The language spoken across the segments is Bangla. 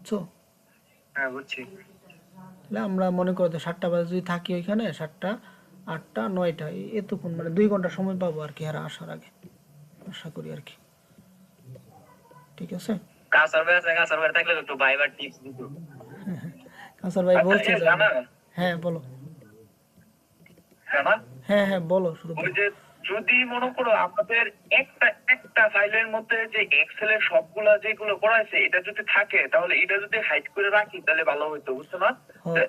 বুঝছ? হ্যাঁ বুঝছি। তাহলে আমরা মনে করো সাতটা বাজে যদি থাকি ওইখানে সাতটা আটটা নয়টা এতক্ষণ মানে দুই ঘণ্টা সময় পাবো আর কি আর আসার আগে। আশা করি আর কি। ঠিক আছে? কাসার ভাই আছে কাসার ভাই থাকলে একটু ভাইবার টিপস দিত। কাসার ভাই বলছে আচ্ছা, হ্যাঁ বলো। হ্যাঁ হ্যাঁ বলো শুরু ওই যে যদি মনে করো আমাদের একটা একটা ফাইলের মধ্যে যে এক্সেল এর সবগুলা যেগুলো করাইছে এটা যদি থাকে তাহলে এটা যদি হাইড করে রাখি তাহলে ভালো হইতো বুঝছ না?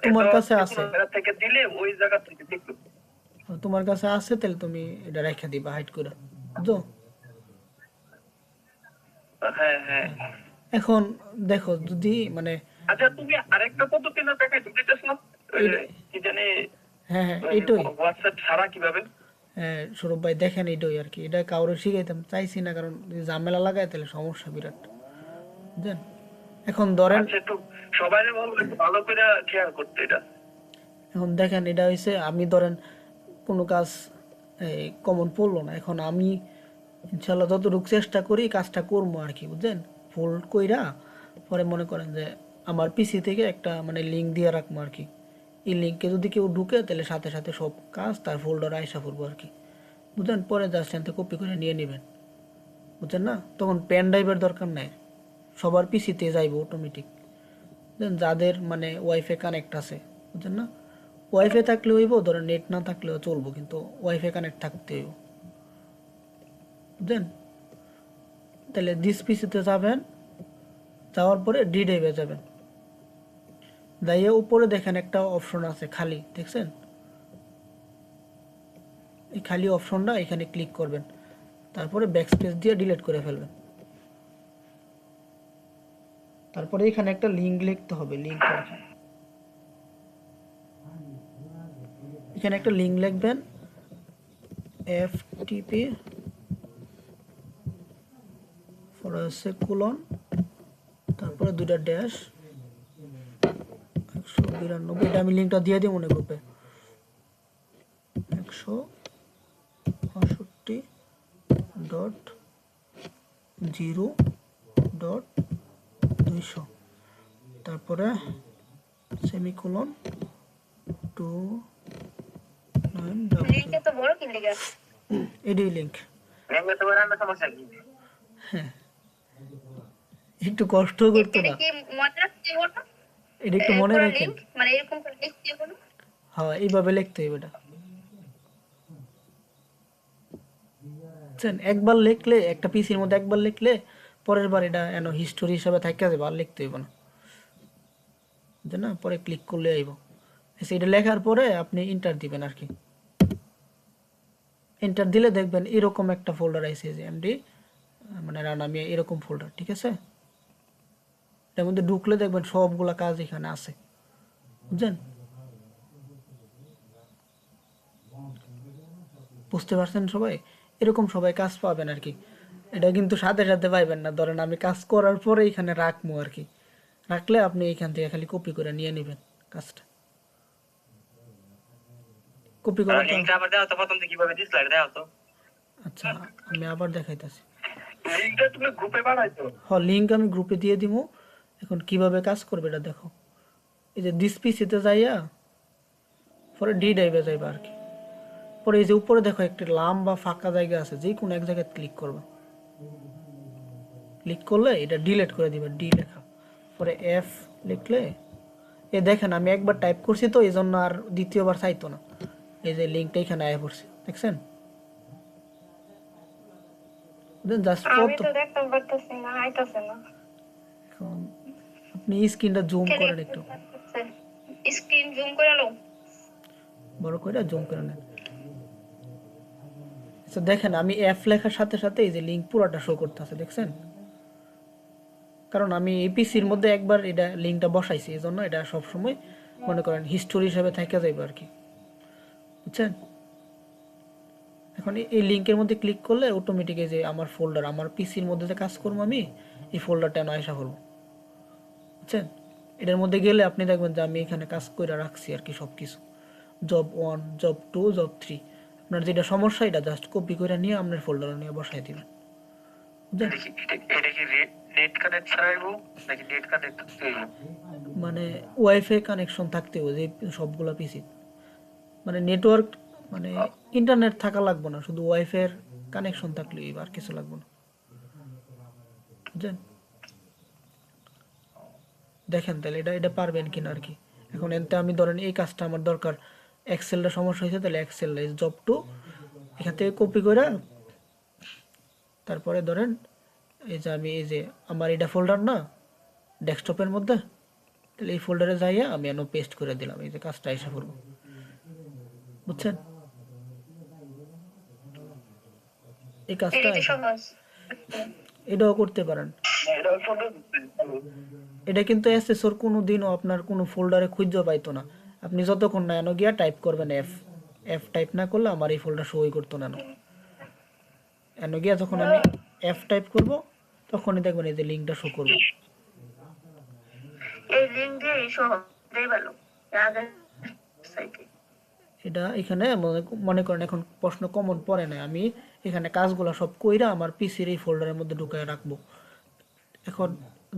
তোমার কাছে আছে? থেকে দিলে ওই জায়গা থেকে দেখল তোমার কাছে আছে তাহলে তুমি এটা রেখে দিবা হাইট করে বুঝছ হ্যাঁ হ্যাঁ। এখন দেখো যদি মানে আচ্ছা তুমি আরেকটা পদ্ধতি না দেখাই দিতেছ না? কি জানি হ্যাঁ হ্যাঁ এইটাই হোয়াটসঅ্যাপ ছাড়া কীভাবে? সৌরভ ভাই দেখেন এইটাই আর কি। এটা কাউরে শিখাইতাম চাইছি না কারণ ঝামেলা লাগায় তাহলে সমস্যা বিরাট। বুঝলেন এখন ধরেন আচ্ছা সবাই ভালো করে খেয়াল করতে এটা। এখন দেখেন এটা হয়েছে আমি ধরেন কোনো কাজ কমন পড়ল না। এখন আমি ইনশাল্লাহ যতটুকু চেষ্টা করি কাজটা করব আর কি বুঝলেন ফোল্ড কইরা পরে মনে করেন যে আমার পিসি থেকে একটা মানে লিঙ্ক দিয়ে রাখব আর কি। এই লিঙ্কে যদি কেউ ঢুকে, তাহলে সাথে সাথে সব কাজ তার ফোল্ডার আইসা পড়ব আর কি। বুঝলেন? পরে জাস্ট এনতে কপি করে নিয়ে নেবেন। বুঝছেন না? তখন পেন ড্রাইভের দরকার নাই। সবার পিসিতে যাইব অটোমেটিক দেন যাদের মানে ওয়াইফাই কানেক্ট আছে বুঝছেন না? ওয়াইফাই থাকলে হইব, ধরেন নেট না থাকলেও চলবো, কিন্তু ওয়াইফাই কানেক্ট থাকতে হইব। বুঝলেন? তাহলে দিস পিসিতে যাবেন, যাওয়ার পরে ডি ড্রাইভে যাবেন। যাইয়ে উপরে দেখেন একটা অপশন আছে, খালি, দেখছেন? এই খালি অপশনটা এখানে ক্লিক করবেন, তারপরে ব্যাকস্পেস দিয়ে ডিলিট করে ফেলবেন। তারপরে এখানে একটা লিঙ্ক লিখতে হবে লিঙ্ক এখানে একটা লিঙ্ক লিখবেন এফ টিপি ফরাসে কুলন তারপরে দুটা ড্যাশ বিরানব্বই এটা আমি লিঙ্কটা দিয়ে দিই মনে গ্রুপে একশো পঁয়ষট্টি ডট জিরো ডট দুইশো। তারপরে semicolon two nine AD link একটু কষ্ট করতে না। এটা একটু মনে রাখেন। লিঙ্ক মানে এরকম করে লিখতে হবে হ্যাঁ এইভাবে লিখতে হবে এটা। বুঝছেন একবার লিখলে একটা পিসির মধ্যে একবার লিখলে পরের বার এটা এন হিস্টোরি হিসাবে থাকে যাবে আর লিখতে হইব না। বুঝছেন না? পরে ক্লিক করলে আইব। আচ্ছা, এটা লেখার পরে আপনি ইন্টার দিবেন আর কি। এন্টার দিলে দেখবেন এরকম একটা ফোল্ডার আইসে যে এমডি মানে রানা মিয়া এরকম ফোল্ডার ঠিক আছে? এটার মধ্যে ঢুকলে দেখবেন সবগুলা কাজ এখানে আছে। বুঝছেন? বুঝতে পারছেন সবাই? এরকম সবাই কাজ পাবেন আর কি। এটা কিন্তু সাথে সাথে পাইবেন না। ধরেন আমি কাজ করার পরে এখানে রাখব আর কি। রাখলে আপনি এখান থেকে খালি কপি করে নিয়ে নেবেন কাজটা। কপি করে লিঙ্কটা আবার দাও তো প্রথম থেকে কীভাবে দিছিলা দাও তো। আচ্ছা আমি আবার দেখাইতেছি। লিঙ্কটা তুমি গ্রুপে বানাইছো? হ লিঙ্ক আমি গ্রুপে দিয়ে দিব এখন কীভাবে কাজ করবে এটা দেখো। এই যে দিস পিসিতে যাইয়া পরে ডি ডাইভে যাইবা আর কি পরে এই যে উপরে দেখো একটি লম্বা ফাঁকা জায়গা আছে যে কোনো এক জায়গায় ক্লিক করবে। ক্লিক করলে এটা ডিলেট করে দিবে ডি লেখা। পরে এফ লিখলে এ দেখেন আমি একবার টাইপ করছি তো এই জন্য আর দ্বিতীয়বার চাইতো না। এই যে লিঙ্কটা এখানে আয় পড়ছে দেখছেন? জাস্ট আমি কত তো দেখতে পারতেছি না আইতাছে না এখন আপনি স্ক্রিনটা জুম করেন একটু। স্ক্রিন জুম করে লো বড় করে জুম করে নেন। আচ্ছা দেখেন আমি অ্যাপ লেখার সাথে সাথে এই যে লিঙ্ক পুরোটা শো করতেছে দেখছেন? কারণ আমি এপিসির মধ্যে একবার এটা লিঙ্কটা বসাইছি এই জন্য এটা সবসময় মনে করেন হিস্টোরি হিসেবে থেকে যাইবে আর কি। বুঝছেন? এখন এই- লিঙ্কের মধ্যে ক্লিক করলে অটোমেটিক এই যে আমার ফোল্ডার আমার পিসির মধ্যে যে কাজ করব আমি এই ফোল্ডারটা নয়সা করব। বুঝছেন এটার মধ্যে গেলে আপনি দেখবেন যে আমি এখানে কাজ করে রাখছি আর কি সব কিছু job one job two job three আপনার যেটা সমস্যা এটা জাস্ট কপি করে নিয়ে আপনার ফোল্ডারে নিয়ে বসাই দিবেন। মানে ওয়াইফাই কানেকশন থাকতে হবে যে সবগুলো পিসি মানে নেটওয়ার্ক মানে ইন্টারনেট থাকা লাগবে না শুধু ওয়াইফাইয়ের কানেকশন থাকলেই আর কিছু লাগবে না। বুঝলেন দেখেন তাহলে এটা এটা পারবেন কিনা আর কি। এখন এনতে আমি ধরেন এই কাজটা আমার দরকার। এক্সেলটা সমস্যা হয়েছে তাহলে এক্সেল ইজ জব টু এখান থেকে কপি করে তারপরে ধরেন এই যে আমি এই যে আমার এটা ফোল্ডার না ডেস্কটপের মধ্যে তাহলে এই ফোল্ডারে যাইয়া আমি এনে পেস্ট করে দিলাম এই যে কাজটা এসে করব বুঝছেন? এই কাজটা এটাও করতে পারেন। এটা কিন্তু এসএসওর কোনো দিনও আপনার কোনো ফোল্ডারে খুঁজে পাইতো না। আপনি যতক্ষণ না এনো গিয়া টাইপ করবেন এফ এফ টাইপ না করলে আমার এই ফোল্ডার শোই করতো না এনো। গিয়া যখন আমি এফ টাইপ করব তখনই দেখবেন এই যে লিঙ্কটা শো করব। এই লিঙ্ক সহজ এটাই ভালো এটা এখানে মনে- মনে করেন এখন প্রশ্ন কমন পড়ে না আমি এখানে কাজগুলো সব কইরা আমার পিসির এই ফোল্ডারের মধ্যে ঢুকায় রাখব। এখন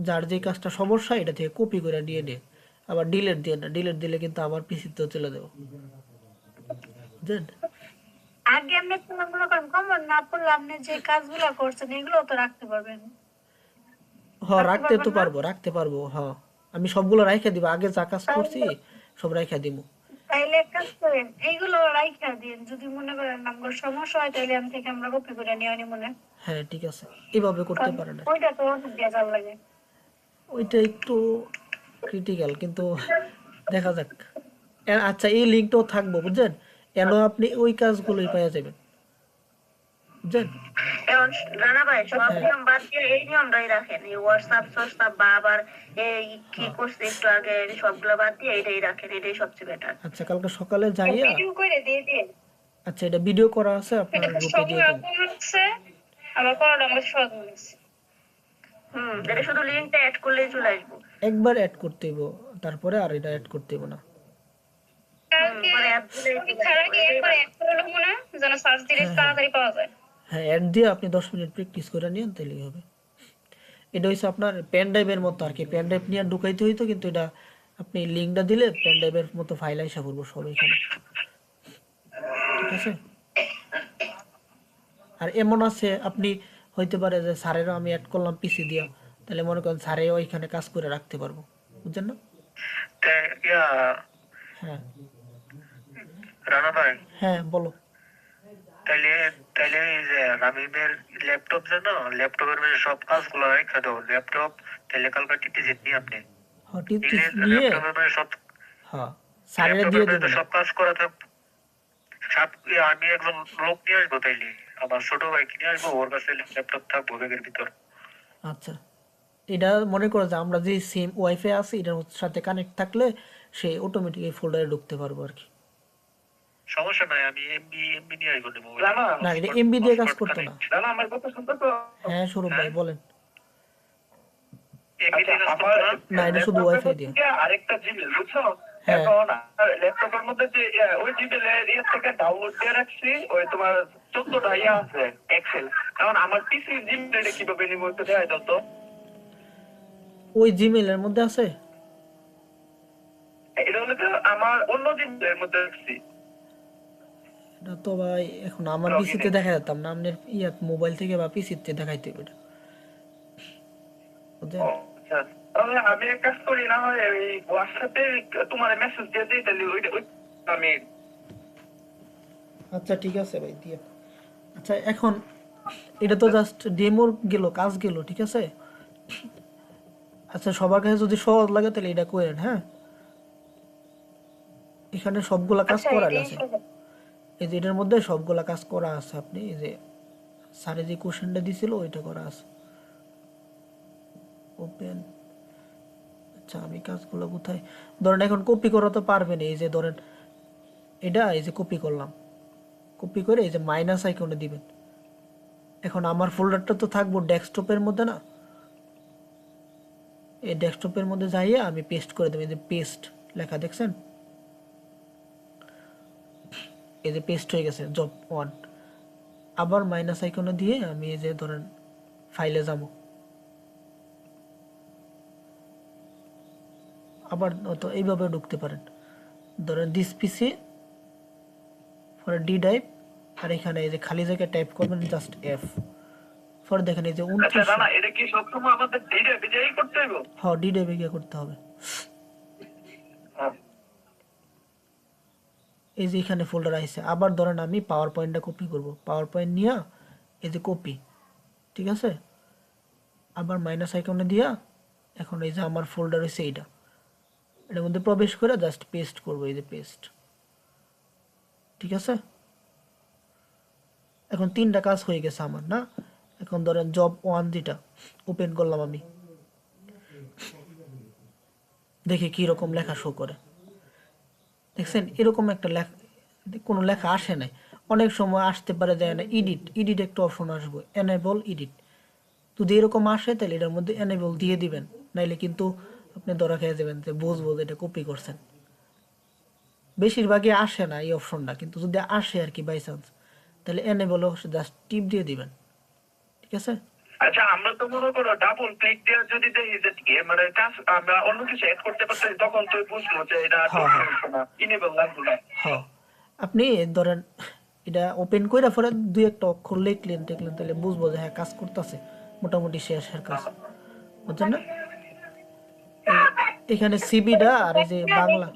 যার যে কাজটা সমস্যা এটা থেকে কপি করে দিয়ে দে আবার ডিলেট দিয়ে না ডিলেট দিলে কিন্তু আবার পিসিতেও চলে দেবো বুঝলেন? আগে আপনি তো মনে করেন? কমন না পড়লে আপনি যে কাজগুলো করছেন এগুলো তো রাখতে পারবেন। হ রাখতে তো পারব রাখতে পারব হ। আমি সবগুলো রাইখা দিব আগে যা কাজ করছি সব রাইখা দিব তাইলে এক কাজ করেন এইগুলো রাইখা দিন যদি মনে করেন আমার সমস্যা হয় তাহলে আমি থেকে আমরা কপি করে নিয়ে আনি মনে। হ্যাঁ ঠিক আছে। এইভাবে করতে পারেন ওইটা তো অনেক বেজাল লাগে। ওইটা একটু ক্রিটিক্যাল কিন্তু দেখা যাক। আচ্ছা এই লিঙ্কটাও থাকব বুঝছেন? এন আপনি ওই কাজগুলোই পাওয়া যাবেন। এখন রানা ভাই সব নিয়ম বাদ দিয়ে এই নিয়মটাই রাখেন। এই হোয়াটসঅ্যাপ সোয়াটসঅ্যাপ বা আবার এই কি করছে একটু আগে সবগুলো বাদ দিয়ে এটাই রাখেন এটাই সবচেয়ে বেটার আচ্ছা কালকে সকালে যাইয়া ভিডিও করে দিয়ে দিন। আচ্ছা এটা ভিডিও করা আছে? আপনার গ্রুপে দিয়ে দেবো হচ্ছে আবার করাটা আমার সহজ হুম এটা শুধু লিঙ্কটা অ্যাড করলেই চলে আসব। একবার অ্যাড করতে হইব তারপরে আর এটা অ্যাড করতে হইব না। কালকে। একবার এক করে লোক না যেন সার্চ দিলে তাড়াতাড়ি পাওয়া যায়। হ্যাঁ অ্যাড দিয়ে আপনি দশ মিনিট প্র্যাকটিস করে নিন তাহলেই হবে। এটা হচ্ছে আপনার পেন ড্রাইভের মতো আর কি। পেন ড্রাইভ নিয়ে ঢুকাইতে হইতো কিন্তু এটা আপনি লিঙ্কটা দিলে পেন ড্রাইভের মতো ফাইল আইসা করব সব এখানে। ঠিক আছে? আর এমন আছে আপনি হইতে পারে যে স্যারেরও আমি অ্যাড করলাম পিসি দিয়া তাহলে মনে করেন স্যারেও এখানে কাজ করে রাখতে পারব। বুঝছেন না? হ্যাঁ। হ্যাঁ বলো। তাইলে তাইলে এই যে রামিমের ল্যাপটপ যেন ল্যাপটপের মধ্যে সব কাজগুলো রেখে দাও ল্যাপটপ তাহলে কালকে টিটি নিয়ে আপনি। হ্যাঁ ল্যাপটপের মধ্যে সব হ্যাঁ স্যারেরা দিয়ে মধ্যে সব কাজ করা থাক। সব আমি একজন লোক নিয়ে আসব তাইলে। আমার ছোট ভাই নিয়ে আসব ওর কাছে ল্যাপটপ থাকব ব্যাগের ভিতর। আচ্ছা। এটা মনে করো যে আমরা যে সেম ওয়াইফাই আছে এটার সাথে কানেক্ট থাকলে সে অটোমেটিক এই ফোল্ডারে ঢুকতে পারব আর কি। সমস্যা নাই আমি এমবি এমবি নিয়ে আসব মোবাইল না এটা এমবি দিয়ে কাজ করতো না। রানা আমার কথা শুনতে তো হ্যাঁ সৌরভ ভাই বলেন। এমবি দিয়ে কাজ করতো না? না এটা শুধু ওয়াইফাই দিয়ে। আরেকটা জিমেল বুঝছ? হ্যাঁ। এখন ল্যাপটপের মধ্যে যে ওই জিমেল এর থেকে ডাউনলোড দিয়ে রাখছি ওই তোমার চোদ্দটা ইয়ে আছে এক্সেল এখন আমার পিসি জিমেল কীভাবে নিব একটু দেখাই দাও তো। ওই জিমেলের মধ্যে আছে? এটা হলো তো আমার অন্য জিমেলের মধ্যে রাখছি। এটা তো ভাই এখন আমার পিসিতে দেখা। যেতাম না আপনার মোবাইল থেকে বা পিসিতে দেখাইতে হবে এটা। বুঝলেন আচ্ছা। তাহলে আমি এক কাজ করি না হয় ওই হোয়াটসঅ্যাপে তোমার মেসেজ দিয়ে দিই তাহলে ওইটা আমি আচ্ছা ঠিক আছে ভাই দিয়ে। আচ্ছা এখন এটা তো জাস্ট ডেমোর গেল কাজ গেল ঠিক আছে? আচ্ছা সবার কাছে যদি সহজ লাগে তাহলে এটা করেন হ্যাঁ? এখানে সবগুলা কাজ আচ্ছা করা আছে। এই যে এটার মধ্যে সবগুলা কাজ করা আছে আপনি, এই যে স্যারে যে কোশ্চেনটা দিছিল ওইটা করা আছে। ওপেন আচ্ছা আমি কাজগুলো কোথায়? ধরেন এখন কপি করা তো পারবেন, এই যে ধরেন এটা, এই যে কপি করলাম। কপি করে এই যে মাইনাস আইকনে দিবেন। এখন আমার ফোল্ডারটা তো থাকব ডেস্কটপের মধ্যে না। এই ডেস্কটপের মধ্যে যাইয়ে আমি পেস্ট করে দেবো, এই যে পেস্ট লেখা দেখছেন? এই যে পেস্ট হয়ে গেছে জব ওয়ান আবার মাইনাস আইকনে দিয়ে আমি এই যে ধরেন ফাইলে যাব। আবার তো এইভাবে ঢুকতে পারেন। ধরেন this PC for D type আর এখানে এই যে খালি জায়গায় টাইপ করবেন জাস্ট এফ পরে দেখেন এই যে আচ্ছা উনত্রিশ এটা কি সবসময় আমাদের ডিডে বিজয়ী করতে হবে হ্যাঁ ডি টাইপে গিয়ে করতে হবে। এই যে এখানে ফোল্ডার আইছে, আবার ধরেন আমি পাওয়ার পয়েন্টটা কপি করব। পাওয়ার পয়েন্ট নিয়ে এই যে কপি ঠিক আছে? আবার মাইনাস আইকনে দিয়া এখন এই যে আমার ফোল্ডার হয়েছে এইটা। এটার মধ্যে প্রবেশ করে জাস্ট পেস্ট করব এই যে পেস্ট ঠিক আছে? এখন তিনটা কাজ হয়ে গেছে আমার, না? এখন ধরেন জব ওয়ান যেটা ওপেন করলাম আমি। দেখি কি রকম লেখা শো করে। দেখছেন? এরকম একটা লেখা, কোনো লেখা আসে নাই। অনেক সময় আসতে পারে যায় না ইডিট ইডিট একটা অপশন আসবে। এনেবল ইডিট যদি এরকম আসে, তাহলে এটার মধ্যে এনেবল দিয়ে দিবেন। নাইলে কিন্তু আপনি ধরা খেয়ে যাবেন যে বুঝব যে এটা কপি করছেন। বেশিরভাগই আসে না এই অপশনটা কিন্তু যদি আসে আর কি বাই চান্স তাহলে এনেবল জাস্ট টিপ দিয়ে দিবেন। ঠিক আছে? আচ্ছা আমরা তো মনে করো ডাবল ক্লিক দিয়ে যদি দেখি যে মানে কাজ আমরা অন্য কিছু অ্যাড করতে পারতেছি তখন তুই বুঝব যে এটা হ্যাঁ, হ্যাঁ। ইনেবল লাগবে না। হ্যাঁ। আপনি ধরেন এটা ওপেন কইরা পরে দুই একটা অক্ষর লিখলেন টেকলেন তাহলে বুঝব যে হ্যাঁ কাজ করতেছে। মোটামুটি শেষের কাজ। বুঝছেন না? এখানে সিবিটা আর এই যে বাংলা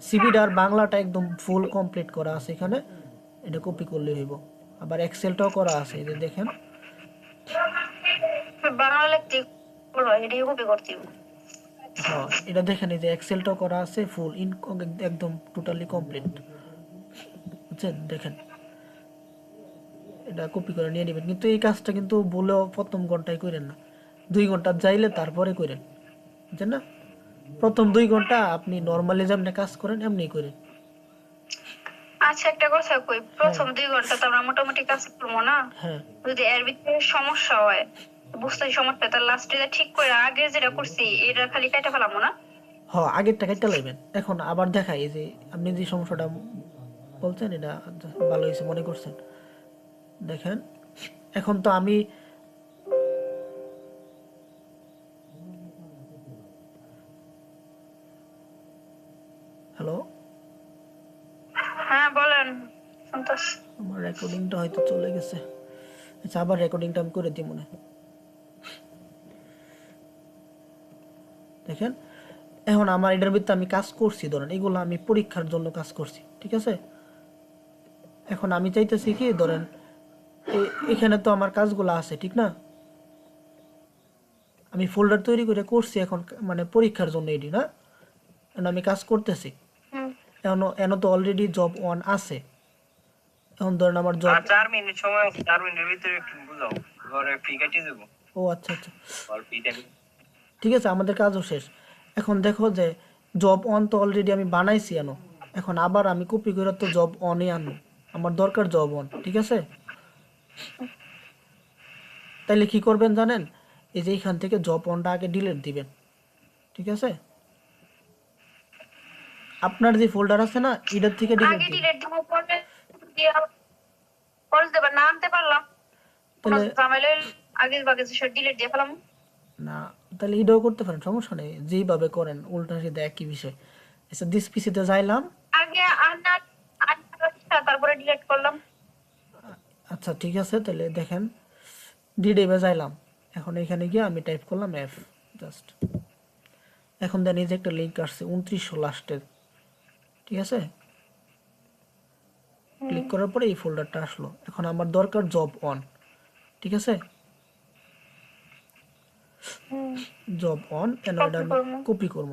সিবিটা আর বাংলাটা একদম ফুল কমপ্লিট করা আছে এখানে। এটা কপি করলে হইব। আবার এক্সেলটাও করা আছে এই যে দেখেন। হ্যাঁ এটা দেখেন এই যে এক্সেলটাও করা আছে ফুল ইন একদম টোটালি কমপ্লিট বুঝছেন? দেখেন। এটা কপি করে নিয়ে নেবেন। কিন্তু এই কাজটা কিন্তু বলেও প্রথম ঘন্টায় করেন না। দুই ঘণ্টা যাইলে তারপরে করেন বুঝছেন না? প্রথম দুই ঘণ্টা আপনি নর্মালি যেমনি কাজ করেন এমনি করেন আচ্ছা একটা কথা কই প্রথম দুই ঘণ্টা তো আমরা মোটামুটি কাজ করব না। হ্যাঁ। যদি এর ভিতরে সমস্যা হয় বুঝতে সমস্যা তার লাস্টে ঠিক করে আগে যেটা করছি এটা খালি কেটে ফেলামো না? হ আগের টাকাটা লাগবেন এখন আবার দেখাই যে আপনি যে সমস্যাটা বলছেন এটা ভালো হয়েছে মনে করছেন। দেখেন এখন তো আমি হ্যালো হ্যাঁ বলেন সন্তোষ আমার রেকর্ডিংটা হয়তো চলে গেছে। আচ্ছা আবার রেকর্ডিংটা আমি করে দিই মনে দেখেন এখন আমার এটার আমি কাজ করছি ধরেন এগুলো আমি পরীক্ষার জন্য কাজ করছি ঠিক আছে? এখন আমি চাইতেছি কি ধরেন এখানে তো আমার কাজগুলো আছে ঠিক না? আমি ফোল্ডার তৈরি করে করছি এখন মানে পরীক্ষার জন্য এটি না? আমি কাজ করতেছি। এন তো অলরেডি জব ওয়ান আছে। এখন ধরেন আমার জব আর চার মিনিট সময় আছে চার মিনিটের ভিতরে একটু বুঝাও। ঘরে ফি কাটিয়ে দেবো? ও আচ্ছা আচ্ছা। ঠিক আছে আমাদের কাজও শেষ। এখন দেখো যে জব অন তো অলরেডি আমি বানাইছি আনো এখন আবার আমি কপি করে তো জব অনে আনো আমার দরকার জব অন ঠিক আছে? তাইলে কি করবেন জানেন? এই যে এইখান থেকে জব অনটা আগে ডিলিট দিবেন। ঠিক আছে? আপনার যে ফোল্ডার আছে না এটার থেকে ডিলিট আগে দিবেন। দিয়া পরে দেবার না আনতে পারলাম। তাহলে ঝামেলা বাগে সব ডিলেট দিয়ে ফেলাম। না তাহলে এটাও করতে পারেন সমস্যা নেই যেইভাবে করেন উল্টা সিধা একই বিষয়। আচ্ছা দিস পিসিতে যাইলাম। আগে আনা তারপরে ডিলেট করলাম। আচ্ছা ঠিক আছে তাহলে দেখেন ডিডেবে যাইলাম। এখন এখানে গিয়ে আমি টাইপ করলাম এফ জাস্ট এখন দেন এই যে একটা লিঙ্ক আসছে উনত্রিশশো লাস্টের ঠিক আছে? ক্লিক করার পরে এই ফোল্ডারটা আসলো। এখন আমার দরকার জব অন ঠিক আছে? জব অন এটা আমি কপি করব।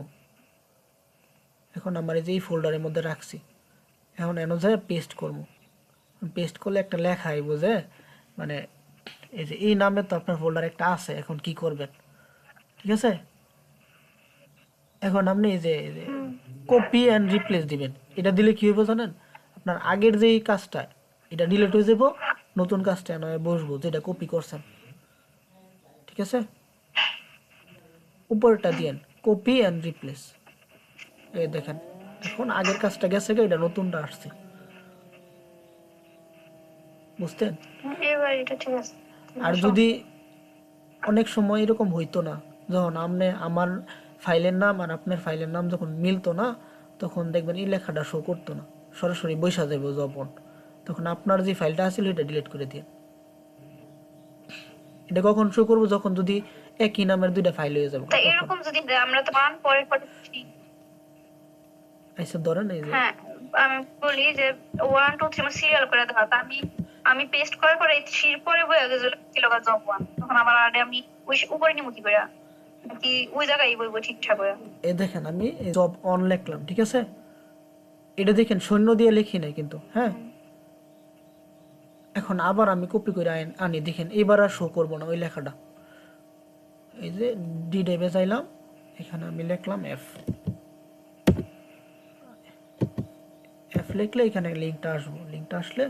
এখন আমার এই যে এই ফোল্ডারের মধ্যে রাখছি। এখন যায় পেস্ট করব। পেস্ট করলে একটা লেখা আইব যে মানে এই যে এই নামে তো আপনার ফোল্ডার একটা আছে এখন কি করবেন? ঠিক আছে? এখন আপনি এই যে কপি অ্যান্ড রিপ্লেস দিবেন। এটা দিলে কি হইব জানেন? আপনার আগের যেই কাজটা এটা ডিলিট হয়ে যাব নতুন কাজটা নয় বসবো যেটা কপি করছেন। ঠিক আছে? উপরটা দিয়েন কপি অ্যান্ড রিপ্লেস এই দেখেন এখন আগের কাজটা গেছে গে, এটা নতুনটা আসছে। বুঝতেন আর যদি অনেক সময় এরকম হইতো না যখন আপনি আমার ফাইলের নাম আর আপনার ফাইলের নাম যখন মিলতো না তখন দেখবেন এই লেখাটা শো করতো না। সরাসরি বৈশা যাবে জবন তখন আপনার যে ফাইলটা আছিল এটা ডিলিট করে দিয়ে এটা কখন শো করব? যখন যদি একই নামের দুইটা ফাইল হয়ে যাবে এরকম যদি আমরা তো মান পরে পরে আচ্ছা ধরেন এই যে? হ্যাঁ আমি বলি যে ওয়ান টু থ্রি সিরিয়াল করে দেওয়া তা আমি আমি পেস্ট করে করে সির পরে বয়ে গেছিল কিলোগা জব ওয়ান তখন আবার আরে আমি ওই উপরে নিমু কি করে কি ওই জায়গায় বইব ঠিকঠাক করে এ দেখেন আমি জব অন লিখলাম ঠিক আছে? এটা দেখেন সৈন্য দিয়ে লিখি নাই কিন্তু হ্যাঁ? এখন আবার আমি কপি করে আনি, দেখেন, এবার আর শো করব না ওই লেখাটা। এই যে ডি ডেবে চাইলাম, এখানে আমি লিখলাম এফ এফ লিখলে এখানে লিঙ্কটা আসব। লিঙ্কটা আসলে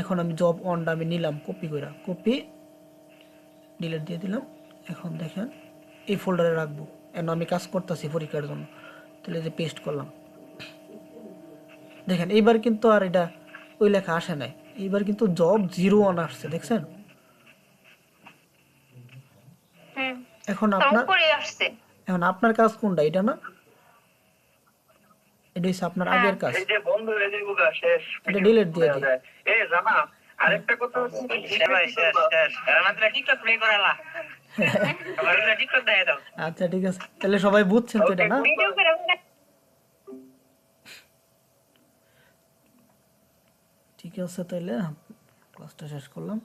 এখন আমি জব অনটা আমি নিলাম কপি করে কপি ডিলেট দিয়ে দিলাম। এখন দেখেন এই ফোল্ডারে রাখব। এখন আমি কাজ করতেছি পরীক্ষার জন্য। তাহলে যে পেস্ট করলাম। দেখেন এইবার কিন্তু আর এটা ওই লেখা আসে নাই। এইবার কিন্তু জব জিরো ওয়ান আসছে দেখছেন? এখন আপনার এখন আপনার কাজ কোনটা? এটা না? এটা হচ্ছে আপনার আগের কাজ। এই যে বন্ধ হয়ে গুগা শেষ। এটা delete দিয়ে দিই। এ জানা আরেকটা কথা হচ্ছে শেষ শেষ শেষ। টিকটক প্লে করালা আমার টিকটক দেখাই দাও। আচ্ছা ঠিক আছে। তাহলে সবাই বুঝছেন তো এটা না? ভিডিও করে ঠিক আছে তাহলে ক্লাসটা শেষ করলাম।